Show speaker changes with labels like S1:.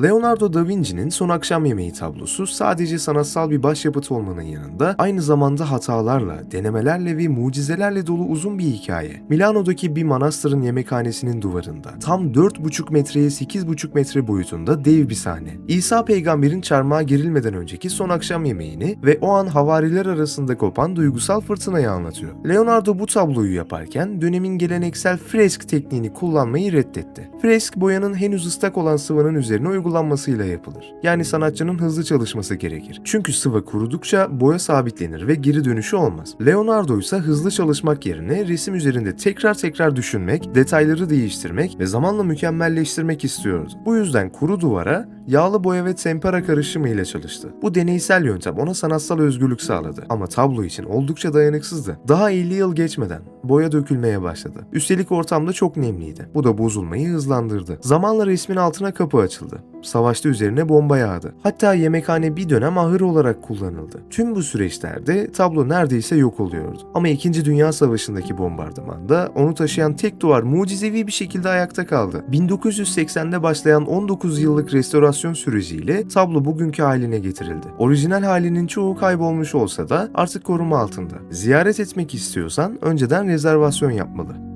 S1: Leonardo da Vinci'nin Son Akşam Yemeği tablosu sadece sanatsal bir başyapıt olmanın yanında aynı zamanda hatalarla, denemelerle ve mucizelerle dolu uzun bir hikaye. Milano'daki bir manastırın yemekhanesinin duvarında tam 4,5 metreye 8,5 metre boyutunda dev bir sahne. İsa peygamberin çarmıha gerilmeden önceki son akşam yemeğini ve o an havariler arasında kopan duygusal fırtınayı anlatıyor. Leonardo bu tabloyu yaparken dönemin geleneksel fresk tekniğini kullanmayı reddetti. Fresk boyanın henüz ıslak olan sıvının üzerine uygulanmasıyla yapılır. Yani sanatçının hızlı çalışması gerekir. Çünkü sıvı kurudukça boya sabitlenir ve geri dönüşü olmaz. Leonardo ise hızlı çalışmak yerine resim üzerinde tekrar tekrar düşünmek, detayları değiştirmek ve zamanla mükemmelleştirmek istiyordu. Bu yüzden kuru duvara yağlı boya ve tempera karışımı ile çalıştı. Bu deneysel yöntem ona sanatsal özgürlük sağladı ama tablo için oldukça dayanıksızdı. Daha 50 yıl geçmeden boya dökülmeye başladı. Üstelik ortamda çok nemliydi. Bu da bozulmayı hızlandırdı. Zamanla resmin altına kapı açıldı. Savaşta üzerine bomba yağdı. Hatta yemekhane bir dönem ahır olarak kullanıldı. Tüm bu süreçlerde tablo neredeyse yok oluyordu. Ama 2. Dünya Savaşı'ndaki bombardımanda onu taşıyan tek duvar mucizevi bir şekilde ayakta kaldı. 1980'de başlayan 19 yıllık restorasyon süreciyle tablo bugünkü haline getirildi. Orijinal halinin çoğu kaybolmuş olsa da artık koruma altında. Ziyaret etmek istiyorsan önceden rezervasyon yapmalı.